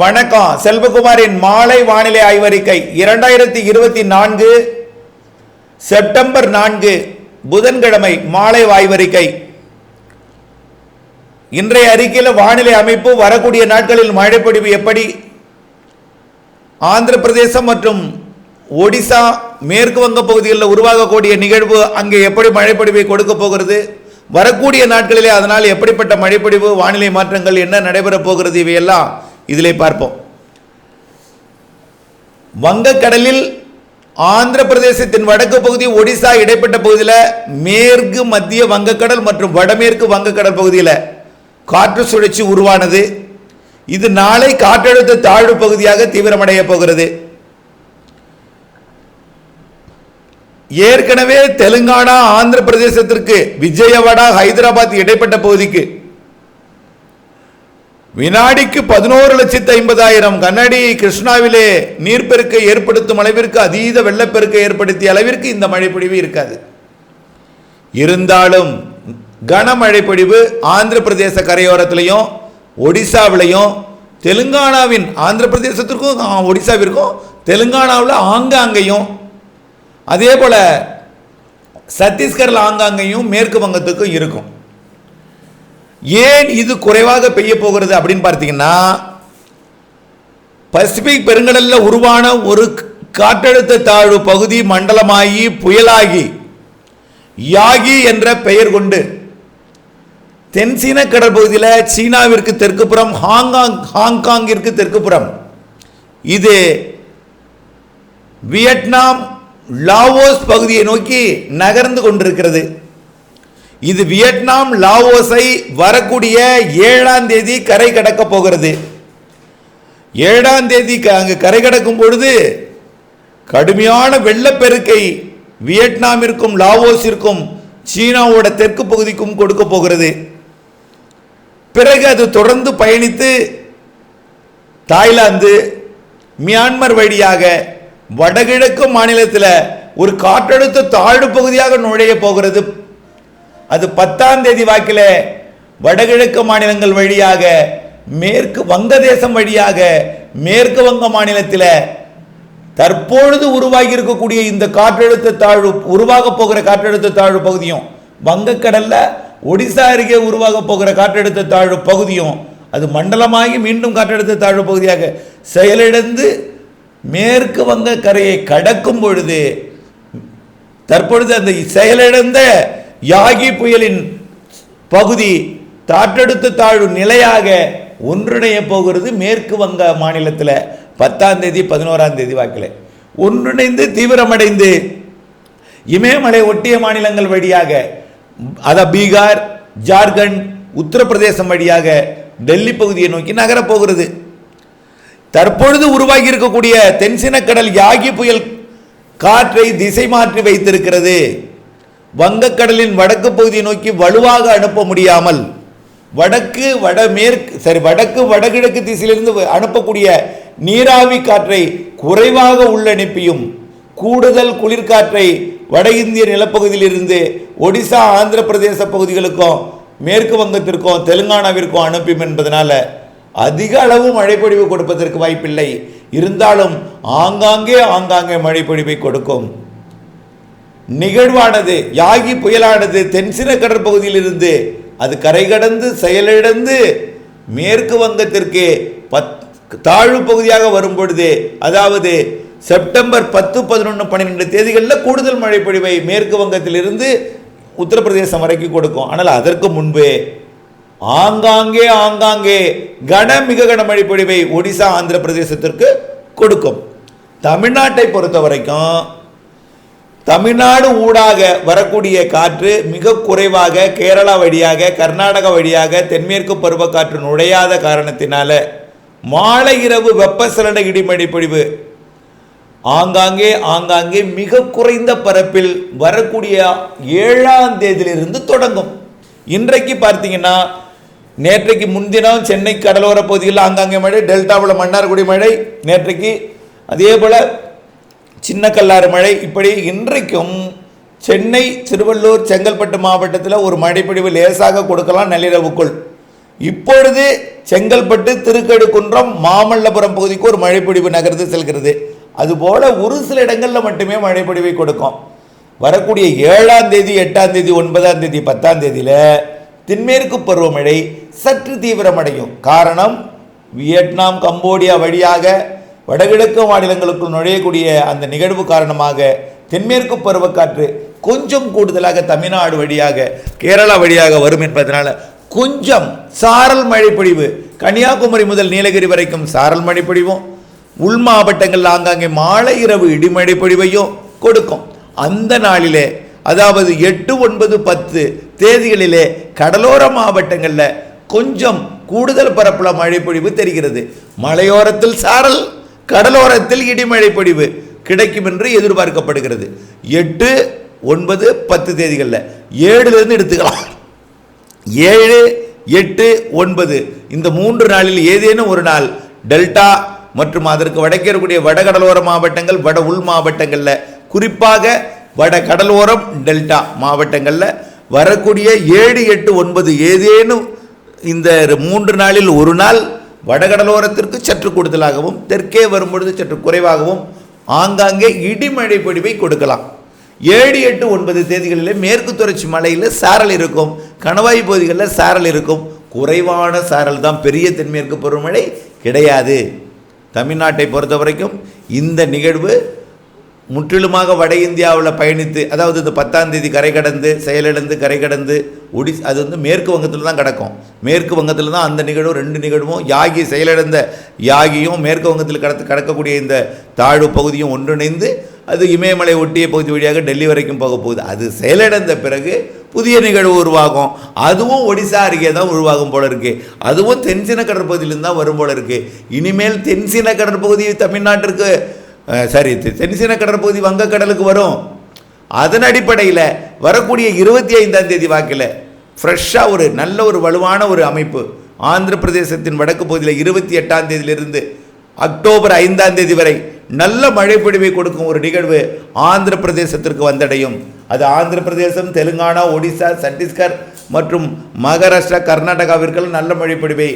வணக்கம். செல்வகுமாரின் மாலை வானிலை ஆய்வறிக்கை இரண்டாயிரத்தி இருபத்தி நான்கு செப்டம்பர் நான்கு புதன்கிழமை மாலை ஆய்வறிக்கை. இன்றைய அறிக்கையில் வானிலை அமைப்பு வரக்கூடிய நாட்களில் மழைப்பொழிவு எப்படி? ஆந்திர பிரதேசம் மற்றும் ஒடிசா மேற்கு வங்க பகுதிகளில் உருவாகக்கூடிய நிகழ்வு அங்கே எப்படி மழைப்பொழிவை கொடுக்க போகிறது? வரக்கூடிய நாட்களிலே அதனால் எப்படிப்பட்ட மழைப்பொழிவு வானிலை மாற்றங்கள் என்ன நடைபெறப் போகிறது? இவையெல்லாம் இதிலே பார்ப்போம். வங்கக்கடலில் ஆந்திர பிரதேசத்தின் வடக்கு பகுதி ஒடிசா இடைப்பட்ட பகுதியில் மேற்கு மத்திய வங்கக்கடல் மற்றும் வடமேற்கு வங்கக்கடல் பகுதியில் காற்று சுழற்சி உருவானது. இது நாளை காற்றழுத்த தாழ்வு பகுதியாக தீவிரமடைய போகிறது. ஏற்கனவே தெலுங்கானா ஆந்திர பிரதேசத்திற்கு விஜயவாடா ஹைதராபாத் இடைப்பட்ட பகுதிக்கு வினாடிக்கு பதினோரு லட்சத்து ஐம்பதாயிரம். கண்ணாடி கிருஷ்ணாவிலே நீர்ப்பெருக்கை ஏற்படுத்தும் அளவிற்கு அதீத வெள்ளப்பெருக்கை ஏற்படுத்திய அளவிற்கு இந்த மழைப்பொழிவு இருக்காது. இருந்தாலும் கனமழை பொழிவு ஆந்திர பிரதேச கரையோரத்திலையும் ஒடிசாவிலையும் தெலுங்கானாவின் ஆந்திர பிரதேசத்திற்கும் ஒடிசாவிற்கும் தெலுங்கானாவில் ஆங்காங்கையும் அதே போல் சத்தீஸ்கரில் ஆங்காங்கையும் மேற்கு வங்கத்துக்கும் இருக்கும். ஏன் இது குறைவாக பெய்ய போகிறது அப்படின்னு பார்த்தீங்கன்னா பசிபிக் பெருங்கடலில் உருவான ஒரு காற்றழுத்த தாழ்வு பகுதி மண்டலமாகி புயலாகி யாகி என்ற பெயர் கொண்டு தென்சீன கடற்பகுதியில் சீனாவிற்கு தெற்குப்புறம் ஹாங்காங் ஹாங்காங்கிற்கு தெற்குப்புறம் இது வியட்நாம் லாவோஸ் பகுதியை நோக்கி நகர்ந்து கொண்டிருக்கிறது. இது வியட்நாம் லாவோஸை வரக்கூடிய ஏழாம் தேதி கரை கடக்க போகிறது. ஏழாம் தேதி க- அங்கு கரை கடக்கும் பொழுது கடுமையான வெள்ளப்பெருக்கை வியட்நாமிற்கும் லாவோஸிற்கும் சீனாவோட தெற்கு பகுதிக்கும் கொடுக்க போகிறது. பிறகு அது தொடர்ந்து பயணித்து தாய்லாந்து மியான்மர் வழியாக வடகிழக்கு மாநிலத்தில் ஒரு காற்றழுத்த தாழ்வு பகுதியாக நுழைய போகிறது. அது பத்தாம் தேதி வாக்கில் வடகிழக்கு மாநிலங்கள் வழியாக மேற்கு வங்கதேசம் வழியாக மேற்கு வங்க மாநிலத்தில் தற்பொழுது உருவாகி இருக்கக்கூடிய இந்த காற்றழுத்த தாழ்வு உருவாக போகிற காற்றழுத்த தாழ்வு பகுதியும் வங்கக்கடலில் ஒடிசா அருகே உருவாக போகிற காற்றழுத்த தாழ்வு பகுதியும் அது மண்டலமாகி மீண்டும் காற்றழுத்த தாழ்வு பகுதியாக செயலிழந்து மேற்கு வங்க கரையை கடக்கும் பொழுது தற்பொழுது அந்த செயலிழந்த யாகி புயலின் பகுதி தாற்றெடுத்து தாழ்வு நிலையாக ஒன்றிணைய போகிறது மேற்கு வங்க மாநிலத்தில் பத்தாம் தேதி பதினோராம் தேதி வாக்கில். ஒன்றிணைந்து தீவிரமடைந்து இமயமலை ஒட்டிய மாநிலங்கள் வழியாக அத பீகார் ஜார்க்கண்ட் உத்தரப்பிரதேசம் வழியாக டெல்லி பகுதியை நோக்கி நகரப்போகிறது தற்பொழுது உருவாகி இருக்கக்கூடிய தென்சினக்கடல் யாகி புயல் காற்றை திசை மாற்றி வைத்திருக்கிறது. வங்கக்கடலின் வடக்கு பகுதியை நோக்கி வலுவாக அனுப்ப முடியாமல் வடக்கு வடமேற்கு சரி வடக்கு வடகிழக்கு திசையிலிருந்து வ- அனுப்பக்கூடிய நீராவி காற்றை குறைவாக உள்ளனுப்பியும் கூடுதல் குளிர்காற்றை வட இந்திய நிலப்பகுதியிலிருந்து ஒடிசா ஆந்திர பிரதேச பகுதிகளுக்கும் மேற்கு வங்கத்திற்கும் தெலுங்கானாவிற்கும் அனுப்பும் என்பதனால அதிக அளவு மழைப்பொழிவு கொடுப்பதற்கு வாய்ப்பில்லை. இருந்தாலும் ஆங்காங்கே ஆங்காங்கே மழைப்பொழிவை கொடுக்கும். நிகழ்வானது யாகி புயலானது தென்சின கடற்பகுதியிலிருந்து அது கரை கடந்து செயலிழந்து மேற்கு வங்கத்திற்கு பத் தாழ்வு பகுதியாக வரும் பொழுது அதாவது செப்டம்பர் பத்து பதினொன்று பன்னிரெண்டு தேதிகளில் கூடுதல் மழைப்பொழிவை மேற்கு வங்கத்திலிருந்து உத்தரப்பிரதேசம் வரைக்கும் கொடுக்கும். ஆனால் அதற்கு முன்பே ஆங்காங்கே ஆங்காங்கே கன மிக கன மழைப்பொழிவை ஒடிசா ஆந்திர பிரதேசத்திற்கு கொடுக்கும். தமிழ்நாட்டை பொறுத்த வரைக்கும் தமிழ்நாடு ஊடாக வரக்கூடிய காற்று மிக குறைவாக கேரளா வழியாக கர்நாடகா வழியாக தென்மேற்கு பருவக்காற்று நுழையாத காரணத்தினால மாலை இரவு வெப்பசலன இடிமழை பொழிவு ஆங்காங்கே ஆங்காங்கே மிக குறைந்த பரப்பில் வரக்கூடிய ஏழாம் தேதியிலிருந்து தொடங்கும். இன்றைக்கு பார்த்தீங்கன்னா நேற்றைக்கு முன்தினம் சென்னை கடலோர பகுதியில் ஆங்காங்கே மழை டெல்டாவில் மன்னார்குடி மழை நேற்றைக்கு அதே போல் சின்ன கல்லாறு மழை. இப்படி இன்றைக்கும் சென்னை திருவள்ளூர் செங்கல்பட்டு மாவட்டத்தில் ஒரு மழைப்பிடிவு லேசாக கொடுக்கலாம் நள்ளிரவுக்குள். இப்பொழுது செங்கல்பட்டு திருக்கடுக்குன்றம் மாமல்லபுரம் பகுதிக்கு ஒரு மழைப்பிடிவு நகர்ந்து செல்கிறது. அதுபோல ஒரு சில இடங்களில் மட்டுமே மழைப்பிடிவை கொடுக்கும். வரக்கூடிய ஏழாம் தேதி எட்டாம் தேதி ஒன்பதாம் தேதி பத்தாம் தேதியில் தென்மேற்கு பருவமழை சற்று தீவிரமடையும். காரணம் வியட்நாம் கம்போடியா வழியாக வடகிழக்கு மாநிலங்களுக்குள் நுழையக்கூடிய அந்த நிகழ்வு காரணமாக தென்மேற்கு பருவக்காற்று கொஞ்சம் கூடுதலாக தமிழ்நாடு வழியாக கேரளா வழியாக வரும் என்பதனால கொஞ்சம் சாரல் மழைப்பொழிவு கன்னியாகுமரி முதல் நீலகிரி வரைக்கும் சாரல் மழைப்பொழிவும் உள் மாவட்டங்களில் ஆங்காங்கே மாலை இரவு இடிமழை பொழிவையும் கொடுக்கும். அந்த நாளிலே அதாவது எட்டு ஒன்பது பத்து தேதிகளிலே கடலோர மாவட்டங்களில் கொஞ்சம் கூடுதல் பரப்பில் மழை பொழிவு தெரிகிறது. மலையோரத்தில் சாரல் கடலோரத்தில் இடிமழை பொழிவு கிடைக்கும் என்று எதிர்பார்க்கப்படுகிறது. எட்டு ஒன்பது பத்து தேதிகளில் ஏழுலேருந்து எடுத்துக்கலாம். ஏழு எட்டு ஒன்பது. இந்த மூன்று நாளில் ஏதேனும் ஒரு நாள் டெல்டா மற்றும் அதற்கு வடக்கே இருக்கக்கூடிய வடகடலோர மாவட்டங்கள் வட உள் மாவட்டங்களில் குறிப்பாக வட கடலோரம் டெல்டா மாவட்டங்களில் வரக்கூடிய ஏழு எட்டு ஒன்பது ஏதேனும் இந்த மூன்று நாளில் ஒரு நாள் வடகடலோரத்திற்கு சற்று கூடுதலாகவும் தெற்கே வரும்பொழுது சற்று குறைவாகவும் ஆங்காங்கே இடிமழை பொழிவை கொடுக்கலாம். ஏழு எட்டு ஒன்பது தேதிகளில் மேற்கு தொடர்ச்சி மலையில் சாரல் இருக்கும். கணவாய் பகுதிகளில் சாரல் இருக்கும். குறைவான சாரல் தான் பெரிய தென்மேற்கு பருவமழை கிடையாது. தமிழ்நாட்டை பொறுத்த வரைக்கும் இந்த நிகழ்வு முற்றிலுமாக வட இந்தியாவில் பயணித்து அதாவது இந்த பத்தாம் தேதி கரை கடந்து செயலிழந்து கரை கடந்து ஒடிஸ் அது வந்து மேற்கு வங்கத்தில் தான் கிடக்கும். மேற்கு வங்கத்தில் தான் அந்த நிகழ்வும் ரெண்டு நிகழ்வும் யாகி செயலிழந்த யாகியும் மேற்கு வங்கத்தில் கடத்து கடக்கக்கூடிய இந்த தாழ்வு பகுதியும் ஒன்றிணைந்து அது இமயமலை ஒட்டிய பகுதி வழியாக டெல்லி வரைக்கும் போக போகுது. அது செயலிழந்த பிறகு புதிய நிகழ்வு உருவாகும். அதுவும் ஒடிசா அருகே தான் உருவாகும் போல இருக்கு. அதுவும் தென்சின கடற்பகுதியிலிருந்து தான் வரும் போல இருக்கு. இனிமேல் தென்சின கடற்பகுதி தமிழ்நாட்டிற்கு சரி தென்சீன கடற்பகுதி வங்கக்கடலுக்கு வரும். அதன் அடிப்படையில் வரக்கூடிய இருபத்தி ஐந்தாம் தேதி வாக்கில் ஃப்ரெஷ்ஷாக ஒரு நல்ல ஒரு வலுவான ஒரு அமைப்பு ஆந்திர பிரதேசத்தின் வடக்கு பகுதியில் இருபத்தி எட்டாம் தேதியிலிருந்து அக்டோபர் ஐந்தாம் தேதி வரை நல்ல மழைப்பொழிவை கொடுக்கும் ஒரு நிகழ்வு ஆந்திர பிரதேசத்திற்கு வந்தடையும். அது ஆந்திர பிரதேசம் தெலுங்கானா ஒடிசா சத்தீஸ்கர் மற்றும் மகாராஷ்டிரா கர்நாடகாவிற்கெல்லாம் நல்ல மழைப்பொழிவை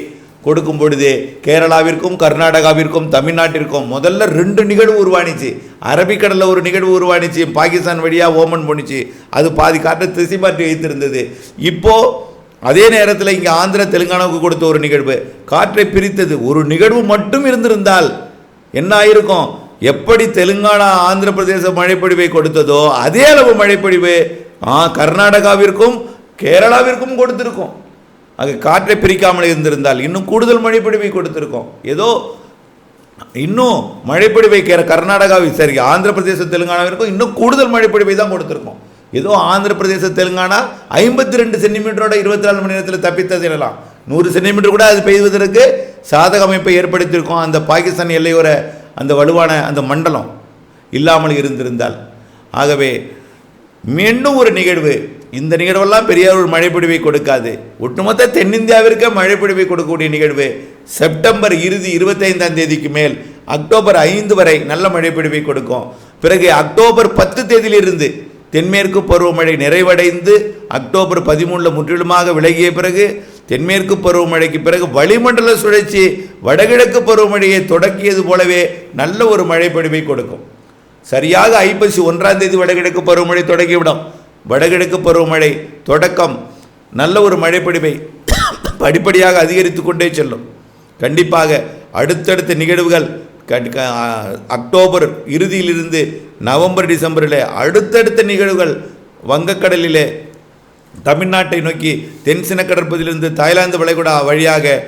கொடுக்கும் பொழுது கேரளாவிற்கும் கர்நாடகாவிற்கும் தமிழ்நாட்டிற்கும் முதல்ல ரெண்டு நிகழ்வு உருவானிச்சு. அரபிக்கடலில் ஒரு நிகழ்வு உருவானிச்சு பாகிஸ்தான் வழியாக ஓமன் போணுச்சு அது பாதி காற்றை திசை மாற்றி வைத்திருந்தது. இப்போ அதே நேரத்தில் இங்கே ஆந்திர தெலுங்கானாவுக்கு கொடுத்த ஒரு நிகழ்வு. காற்றை பிரித்தது. ஒரு நிகழ்வு மட்டும் இருந்திருந்தால் என்ன ஆயிருக்கும்? எப்படி தெலுங்கானா ஆந்திர பிரதேச மழைப்பொழிவை கொடுத்ததோ அதே அளவு மழைப்பொழிவு ஆ கர்நாடகாவிற்கும் கேரளாவிற்கும் கொடுத்துருக்கோம். அது காற்றை பிரிக்காமல் இருந்திருந்தால் இன்னும் கூடுதல் மழைப்பிடிவை கொடுத்திருக்கோம். ஏதோ இன்னும் மழைப்பிடிவை கேர கர்நாடகாவில் சரி ஆந்திர பிரதேச தெலுங்கானாவிற்கும் இன்னும் கூடுதல் மழைப்பிடிவை தான் கொடுத்திருக்கோம். ஏதோ ஆந்திர பிரதேச தெலுங்கானா ஐம்பத்தி ரெண்டு சென்டிமீட்டரோட இருபத்தி நாலு மணி நேரத்தில் தப்பித்தது எனலாம். நூறு சென்டிமீட்டர் கூட அது பெய்வதற்கு சாதக அமைப்பை ஏற்படுத்தியிருக்கோம் அந்த பாகிஸ்தான் எல்லையோர அந்த வலுவான அந்த மண்டலம் இல்லாமல் இருந்திருந்தால். ஆகவே மீண்டும் ஒரு நிகழ்வு இந்த நிகழ்வெல்லாம் பெரியார் ஒரு மழைப்பிடிவை கொடுக்காது. ஒட்டுமொத்த தென்னிந்தியாவிற்கு மழைப்பிடிவை கொடுக்கக்கூடிய நிகழ்வு செப்டம்பர் இறுதி இருபத்தைந்தாம் தேதிக்கு மேல் அக்டோபர் ஐந்து வரை நல்ல மழைப்பிடிவை கொடுக்கும். பிறகு அக்டோபர் பத்து தேதியிலிருந்து தென்மேற்கு பருவமழை நிறைவடைந்து அக்டோபர் பதிமூணில் முற்றிலுமாக விலகிய பிறகு தென்மேற்கு பருவமழைக்கு பிறகு வளிமண்டல சுழற்சி வடகிழக்கு பருவமழையை தொடக்கியது போலவே நல்ல ஒரு மழைப்பொழிவை கொடுக்கும். சரியாக ஐப்பசி ஒன்றாம் தேதி வடகிழக்கு பருவமழை தொடங்கிவிடும். வடகிழக்கு பருவமழை தொடக்கம். நல்ல ஒரு மழைப்பொழிவை படிப்படியாக அதிகரித்து கொண்டே செல்லும். கண்டிப்பாக அடுத்தடுத்த நிகழ்வுகள் கண்- க- அக்டோபர் இறுதியிலிருந்து நவம்பர் டிசம்பரில் அடுத்தடுத்த நிகழ்வுகள் வங்கக்கடலிலே தமிழ்நாட்டை நோக்கி தென்சின கடற்பகுதியிலிருந்து தாய்லாந்து வளைகுடா வழியாக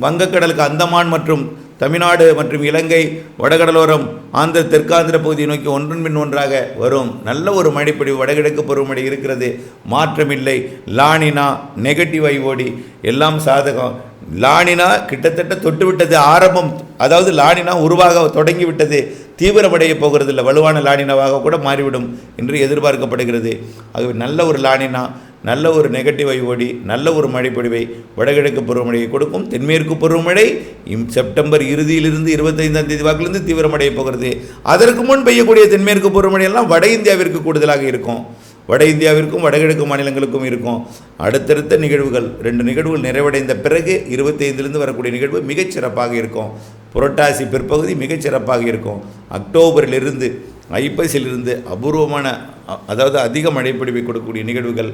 வங்கக்கடலுக்கு அந்தமான் மற்றும் தமிழ்நாடு மற்றும் இலங்கை வடகடலோரம் ஆந்திர தெற்காந்திர பகுதியை நோக்கி ஒன்றன் பின் ஒன்றாக வரும். நல்ல ஒரு மழைப்பொழிவு வடகிழக்கு பருவமழை இருக்கிறது. மாற்றமில்லை. லானினா நெகட்டிவ் ஐஓடி எல்லாம் சாதகம். லானினா கிட்டத்தட்ட தொட்டுவிட்டது ஆரம்பம். அதாவது லானினா உருவாக தொடங்கி விட்டது. தீவிரமடைய போகிறதில்ல. வலுவான லானினாவாக கூட மாறிவிடும் என்று எதிர்பார்க்கப்படுகிறது. ஆகவே நல்ல ஒரு லானினா நல்ல ஒரு நெகட்டிவ் ஐஓடி நல்ல ஒரு மழைப்பொழிவை வடகிழக்கு பருவமழையை கொடுக்கும் தென்மேற்கு பருவமழை செப்டம்பர் இறுதியிலிருந்து இருபத்தைந்தாம் தேதி வாக்கிலிருந்து தீவிரமடைய போகிறது. அதற்கு முன் பெய்யக்கூடிய தென்மேற்கு பருவமழையெல்லாம் வட இந்தியாவிற்கு கூடுதலாக இருக்கும். வட இந்தியாவிற்கும் வடகிழக்கு மாநிலங்களுக்கும் இருக்கும். அடுத்தடுத்த நிகழ்வுகள் ரெண்டு நிகழ்வுகள் நிறைவடைந்த பிறகு இருபத்தைந்திலிருந்து வரக்கூடிய நிகழ்வு மிகச் சிறப்பாக இருக்கும். புரட்டாசி பிற்பகுதி மிகச் சிறப்பாக இருக்கும். அக்டோபரிலிருந்து ஐப்பசிலிருந்து அபூர்வமான அ- அதாவது அதிக மழைப்பொழிவை கொடுக்கக்கூடிய நிகழ்வுகள்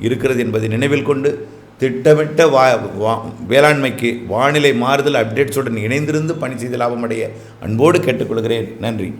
இருக்கிறது என்பதை நினைவில் கொண்டு திட்டமிட்ட வா வா- வேளாண்மைக்கு வானிலை மாறுதல் அப்டேட்ஸுடன் இணைந்திருந்து பணி செய்து லாபமடைய அன்போடு கேட்டுக்கொள்கிறேன். நன்றி.